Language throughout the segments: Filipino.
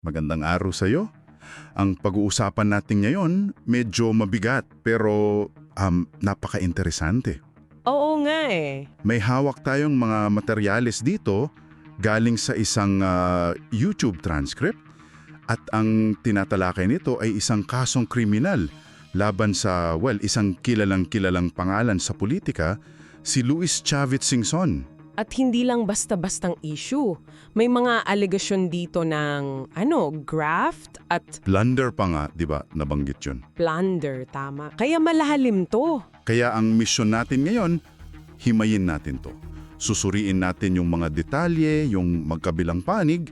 Magandang araw sa iyo. Ang pag-uusapan natin ngayon medyo mabigat pero um, napaka-interesante. Oo nga eh. May hawak tayong mga materyales dito galing sa isang ah, YouTube transcript at ang tinatalakay nito ay isang kasong kriminal laban sa, well, isang kilalang kilalang pangalan sa politika, si Luis Chavez Singson. At hindi lang basta-bastang issue. May mga alegasyon dito ng, ano, graft at Blunder pa nga, di ba, nabanggit yun. plunder, tama. Kaya malahalim to. Kaya ang misyon natin ngayon, himayin natin to. Susuriin natin yung mga detalye, yung magkabilang panig,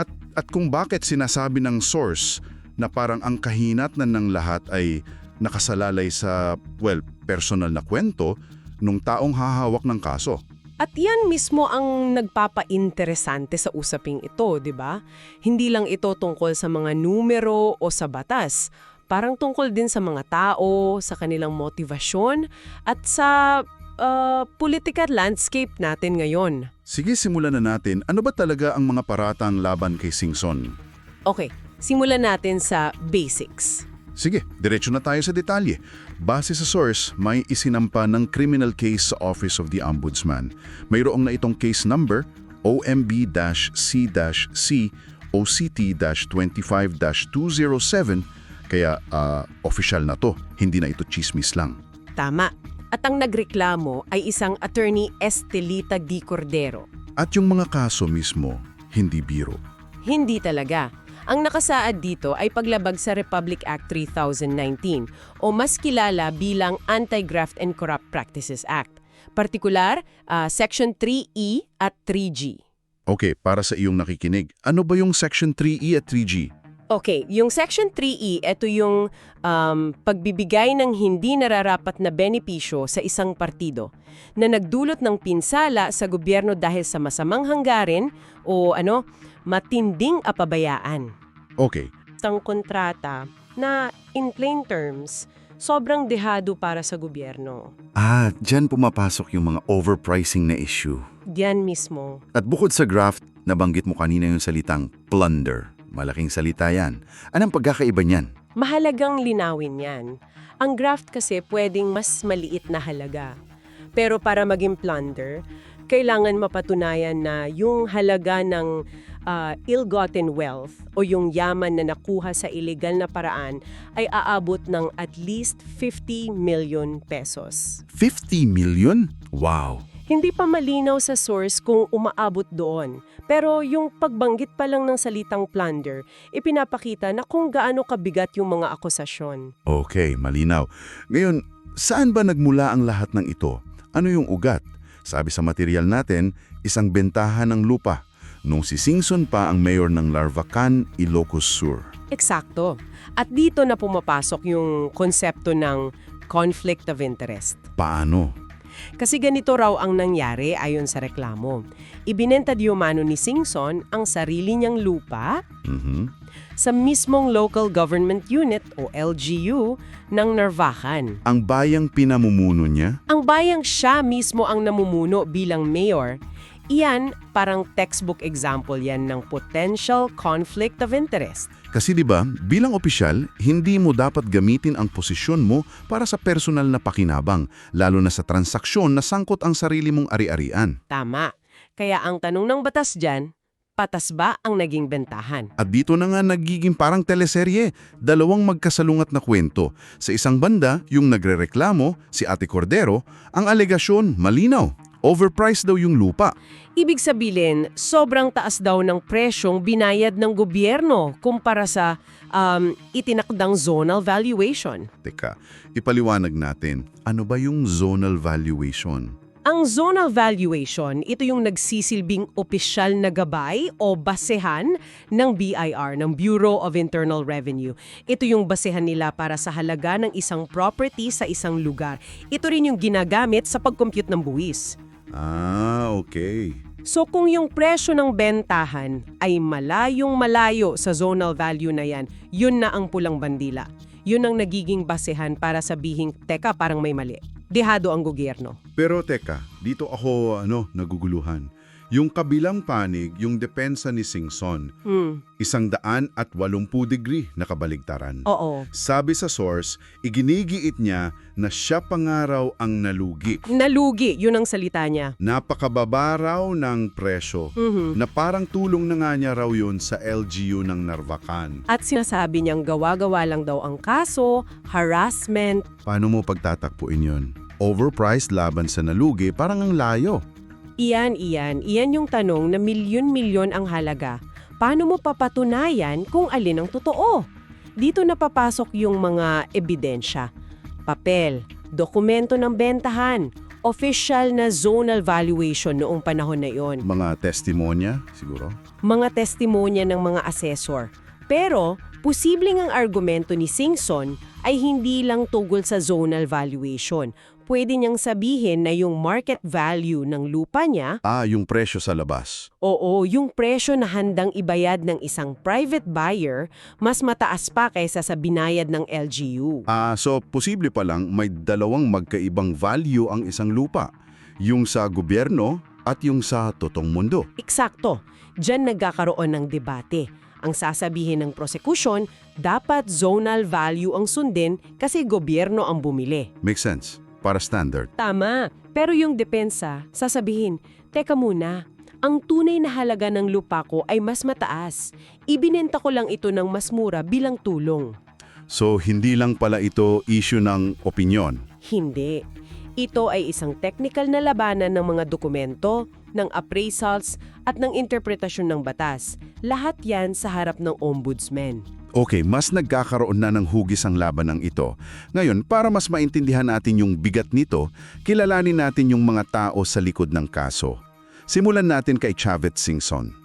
at, at kung bakit sinasabi ng source na parang ang kahinatnan ng lahat ay nakasalalay sa, well, personal na kwento nung taong hahawak ng kaso. At yan mismo ang nagpapa-interesante sa usaping ito, di ba? Hindi lang ito tungkol sa mga numero o sa batas. Parang tungkol din sa mga tao, sa kanilang motivasyon, at sa uh, political landscape natin ngayon. Sige, simulan na natin. Ano ba talaga ang mga paratang laban kay Singson? Okay, simulan natin sa basics. Sige, diretso na tayo sa detalye. Base sa source, may isinampa ng criminal case sa Office of the Ombudsman. Mayroong na itong case number OMB-C-C OCT-25-207 kaya ah, official na to, hindi na ito chismis lang. Tama. At ang nagreklamo ay isang attorney Estelita Di Cordero. At yung mga kaso mismo, hindi biro. Hindi talaga. Ang nakasaad dito ay paglabag sa Republic Act 3019 o mas kilala bilang Anti-Graft and Corrupt Practices Act. Partikular, ah, Section 3E at 3G. Okay, para sa iyong nakikinig, ano ba yung Section 3E at 3G? Okay, yung Section 3E, ito yung um, pagbibigay ng hindi nararapat na benepisyo sa isang partido na nagdulot ng pinsala sa gobyerno dahil sa masamang hanggarin o ano, matinding apabayaan. Okay, Isang kontrata na in plain terms, sobrang dehado para sa gobyerno. Ah, dyan pumapasok yung mga overpricing na issue. Diyan mismo. At bukod sa graft, nabanggit mo kanina yung salitang plunder. Malaking salita yan. Anong pagkakaiba niyan? Mahalagang linawin yan. Ang graft kasi pwedeng mas maliit na halaga. Pero para maging plunder, kailangan mapatunayan na yung halaga ng ah, ill-gotten wealth o yung yaman na nakuha sa illegal na paraan ay aabot ng at least 50 million pesos. 50 million? Wow! Hindi pa malinaw sa source kung umaabot doon. Pero yung pagbanggit pa lang ng salitang plunder, ipinapakita na kung gaano kabigat yung mga akusasyon. Okay, malinaw. Ngayon, saan ba nagmula ang lahat ng ito? Ano yung ugat? Sabi sa material natin, isang bentahan ng lupa. Nung si Singson pa ang mayor ng Larvacan, Ilocos Sur. Eksakto. At dito na pumapasok yung konsepto ng conflict of interest. Paano? Kasi ganito raw ang nangyari ayon sa reklamo. Ibinenta di umano ni Singson ang sarili niyang lupa Mhm. sa mismong local government unit o LGU ng Narvacan. Ang bayang pinamumuno niya? Ang bayang siya mismo ang namumuno bilang mayor, iyan parang textbook example yan ng potential conflict of interest. Kasi 'di ba, bilang opisyal, hindi mo dapat gamitin ang posisyon mo para sa personal na pakinabang, lalo na sa transaksyon na sangkot ang sarili mong ari-arian. Tama. Kaya ang tanong ng batas dyan, patas ba ang naging bentahan? At dito na nga nagiging parang teleserye, dalawang magkasalungat na kwento. Sa isang banda, yung nagrereklamo, si Ate Cordero, ang alegasyon malinaw. Overpriced daw yung lupa. Ibig sabihin, sobrang taas daw ng presyong binayad ng gobyerno kumpara sa um, itinakdang zonal valuation. Teka, ipaliwanag natin, ano ba yung zonal valuation? Ang zonal valuation, ito yung nagsisilbing opisyal na gabay o basehan ng BIR, ng Bureau of Internal Revenue. Ito yung basehan nila para sa halaga ng isang property sa isang lugar. Ito rin yung ginagamit sa pag-compute ng buwis. Ah, okay. So kung yung presyo ng bentahan ay malayong malayo sa zonal value na yan, yun na ang pulang bandila. Yun ang nagiging basehan para sabihing, teka parang may mali. Dehado ang gobyerno. Pero teka, dito ako ano, naguguluhan. Yung kabilang panig, yung depensa ni Singson, Hmm, isang daan at walumpu degree na kabaligtaran. oo. Sabi sa source, iginigiit niya na siya pangaraw ang nalugi. Nalugi, yun ang salita niya. Napakababa raw ng presyo Mhm. na parang tulong na nga niya raw yun sa LGU ng Narvacan. At sinasabi niyang gawa-gawa lang daw ang kaso, harassment. Paano mo pagtatakpuin yun? Overpriced laban sa nalugi, parang ang layo. Iyan, iyan, iyan yung tanong na milyon-milyon ang halaga. Paano mo papatunayan kung alin ang totoo? Dito napapasok yung mga ebidensya. Papel, dokumento ng bentahan, official na zonal valuation noong panahon na iyon. Mga testimonya, siguro? mga testimonya ng mga asesor. Pero, posibleng ang argumento ni Singson ay hindi lang tungkol sa zonal valuation. Pwede niyang sabihin na yung market value ng lupa niya, Ah, yung presyo sa labas. oo, yung presyo na handang ibayad ng isang private buyer, mas mataas pa kaysa sa binayad ng LGU. Ah, so posible pa lang may dalawang magkaibang value ang isang lupa. Yung sa gobyerno at yung sa totong mundo. Eksakto, Diyan nagkakaroon ng debate. Ang sasabihin ng prosecution, dapat zonal value ang sundin kasi gobyerno ang bumili. Makes sense. Para standard. Tama. Pero yung depensa, sasabihin, teka muna, ang tunay na halaga ng lupa ko ay mas mataas. Ibinenta ko lang ito ng mas mura bilang tulong. So, hindi lang pala ito issue ng opinion. Hindi. Ito ay isang technical na labanan ng mga dokumento, ng appraisals, at ng interpretasyon ng batas. Lahat yan sa harap ng ombudsman. Okay, mas nagkakaroon na ng hugis ang laban ng ito. Ngayon, para mas maintindihan natin yung bigat nito, kilalanin natin yung mga tao sa likod ng kaso. Simulan natin kay Chavez Singson.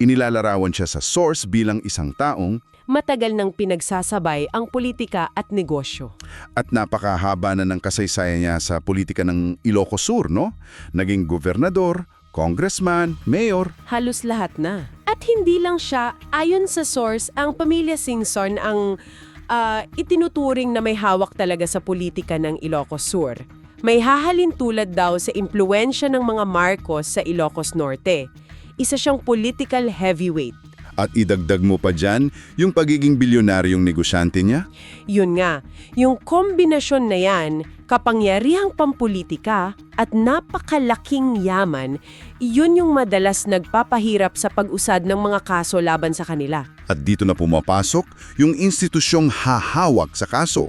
Inilalarawan siya sa source bilang isang taong Matagal nang pinagsasabay ang politika at negosyo. at napakahaba na ng kasaysayan niya sa politika ng Ilocos Sur, no? Naging gobernador, congressman, mayor. Halos lahat na. At hindi lang siya, ayon sa source, ang pamilya Singson ang ah, itinuturing na may hawak talaga sa politika ng Ilocos Sur. May hahalin tulad daw sa impluensya ng mga Marcos sa Ilocos Norte. Isa siyang political heavyweight. At idagdag mo pa dyan yung pagiging bilyonaryong negosyante niya? Yun nga, yung kombinasyon na yan, kapangyarihang pampolitika at napakalaking yaman, yun yung madalas nagpapahirap sa pag-usad ng mga kaso laban sa kanila. At dito na pumapasok yung institusyong hahawak sa kaso,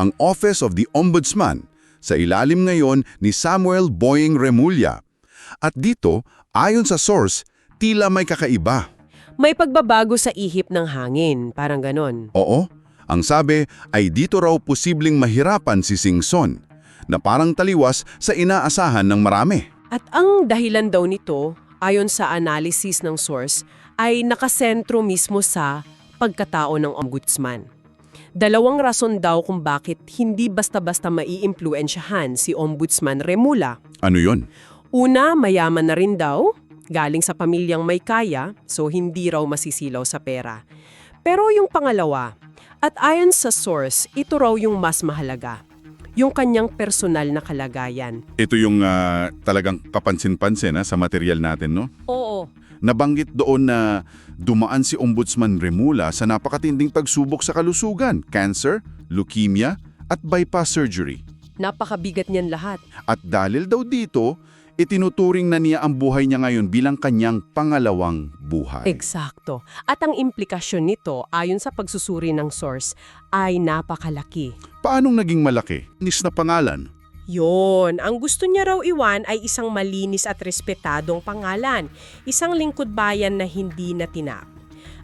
ang Office of the Ombudsman, sa ilalim ngayon ni Samuel Boying Remulla. At dito, ayon sa source, tila may kakaiba. May pagbabago sa ihip ng hangin, parang ganon. Oo, ang sabi ay dito raw posibleng mahirapan si Singson, na parang taliwas sa inaasahan ng marami. At ang dahilan daw nito, ayon sa analysis ng source, ay nakasentro mismo sa pagkatao ng ombudsman. Dalawang rason daw kung bakit hindi basta-basta maiimpluensyahan si Ombudsman Remula. Ano yon? Una, mayaman na rin daw, galing sa pamilyang may kaya, so hindi raw masisilaw sa pera. Pero yung pangalawa, at ayon sa source, ito raw yung mas mahalaga. Yung kanyang personal na kalagayan. Ito yung ah, talagang kapansin-pansin ah, sa material natin, no? Oo, Nabanggit doon na dumaan si Ombudsman Remula sa napakatinding pagsubok sa kalusugan, cancer, leukemia, at bypass surgery. napakabigat niyan lahat. At dahil daw dito, itinuturing na niya ang buhay niya ngayon bilang kanyang pangalawang buhay. Eksakto. At ang implikasyon nito, ayon sa pagsusuri ng source, ay napakalaki. Paanong naging malaki? Nis na pangalan. Yon, ang gusto niya raw iwan ay isang malinis at respetadong pangalan, isang lingkod bayan na hindi natinap.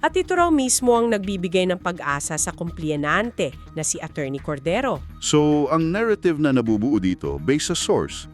At ito raw mismo ang nagbibigay ng pag-asa sa kumpliyanante na si Attorney Cordero. So, ang narrative na nabubuo dito, based sa source,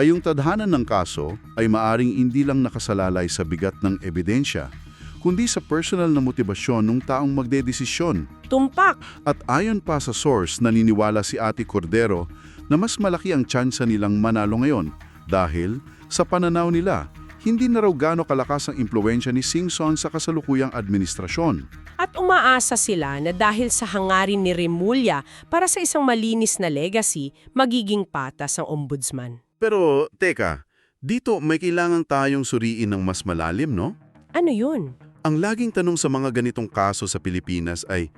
ay yung tadhanan ng kaso ay maaring hindi lang nakasalalay sa bigat ng ebidensya, kundi sa personal na motibasyon ng taong magdedesisyon. Tumpak! At ayon pa sa source, naniniwala si Ate Cordero na mas malaki ang tsansa nilang manalo ngayon dahil sa pananaw nila, hindi na raw gaano kalakas ang impluensya ni Singson sa kasalukuyang administrasyon. At umaasa sila na dahil sa hangarin ni Remulla para sa isang malinis na legacy, magiging patas ang ombudsman. Pero teka, Dito may kailangan tayong suriin ng mas malalim, no? Ano yun? Ang laging tanong sa mga ganitong kaso sa Pilipinas ay,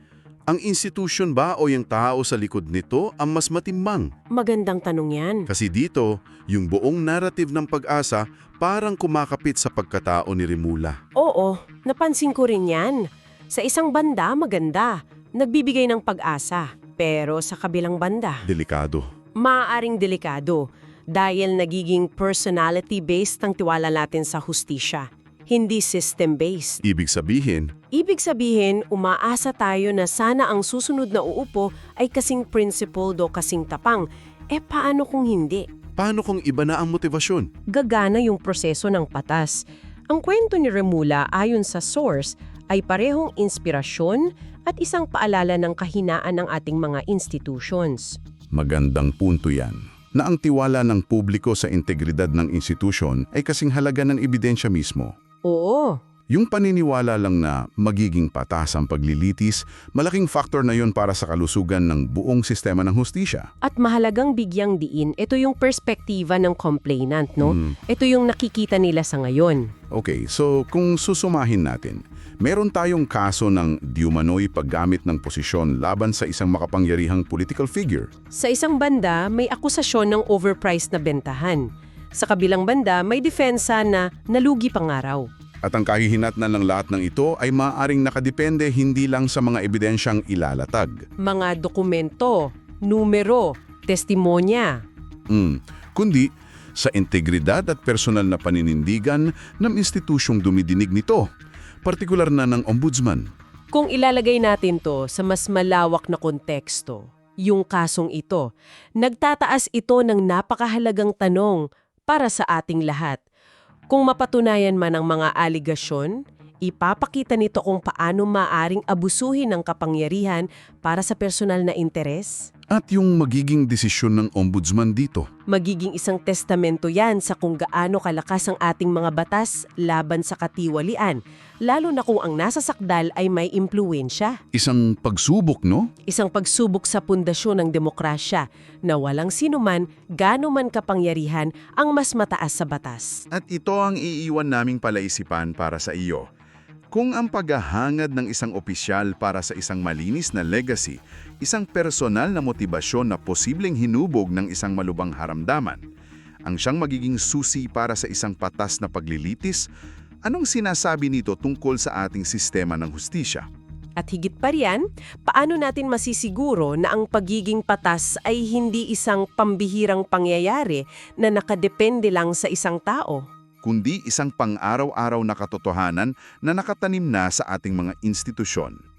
ang institusyon ba o yung tao sa likod nito ang mas matimbang? Magandang tanong yan. Kasi dito, yung buong narrative ng pag-asa parang kumakapit sa pagkatao ni Rimula. Oo, napansin ko rin yan. Sa isang banda, maganda. Nagbibigay ng pag-asa. Pero sa kabilang banda, Delikado. maaaring delikado dahil nagiging personality-based ang tiwala natin sa hustisya, hindi system-based. Ibig sabihin, Ibig sabihin, umaasa tayo na sana ang susunod na uupo ay kasing principled o kasing tapang. Eh paano kung hindi? paano kung iba na ang motibasyon? Gagana yung proseso ng patas. Ang kwento ni Remula ayon sa source ay parehong inspirasyon at isang paalala ng kahinaan ng ating mga institutions. Magandang punto yan. Na ang tiwala ng publiko sa integridad ng institusyon ay kasing halaga ng ebidensya mismo. Oo, Yung paniniwala lang na magiging patas ang paglilitis, malaking faktor na yon para sa kalusugan ng buong sistema ng hustisya. at mahalagang bigyang diin, ito yung perspektiva ng complainant, no? Hmm. Ito yung nakikita nila sa ngayon. Okay, so kung susumahin natin, meron tayong kaso ng diumanoy paggamit ng posisyon laban sa isang makapangyarihang political figure. Sa isang banda, may akusasyon ng overpriced na bentahan. Sa kabilang banda, may depensa na nalugi pangaraw. At ang kahihinatnan ng lahat ng ito ay maaaring nakadepende hindi lang sa mga ebidensyang ilalatag. Mga dokumento, numero, testimonya. Mm, kundi sa integridad at personal na paninindigan ng institusyong dumidinig nito, partikular na ng ombudsman. Kung ilalagay natin to sa mas malawak na konteksto, yung kasong ito, nagtataas ito ng napakahalagang tanong para sa ating lahat. Kung mapatunayan man ang mga aligasyon, ipapakita nito kung paano maaring abusuhin ng kapangyarihan para sa personal na interes? At yung magiging desisyon ng ombudsman dito. Magiging isang testamento yan sa kung gaano kalakas ang ating mga batas laban sa katiwalian, lalo na kung ang nasa sakdal ay may impluensya. Isang pagsubok, no? Isang pagsubok sa pundasyon ng demokrasya na walang sinuman, gano man kapangyarihan ang mas mataas sa batas. At ito ang iiwan naming palaisipan para sa iyo. Kung ang paghahangad ng isang opisyal para sa isang malinis na legacy, isang personal na motibasyon na posibleng hinubog ng isang malubang haramdaman, ang siyang magiging susi para sa isang patas na paglilitis, anong sinasabi nito tungkol sa ating sistema ng hustisya? At higit pa riyan, paano natin masisiguro na ang pagiging patas ay hindi isang pambihirang pangyayari na nakadepende lang sa isang tao? Kundi isang pang-araw-araw na katotohanan na nakatanim na sa ating mga institusyon.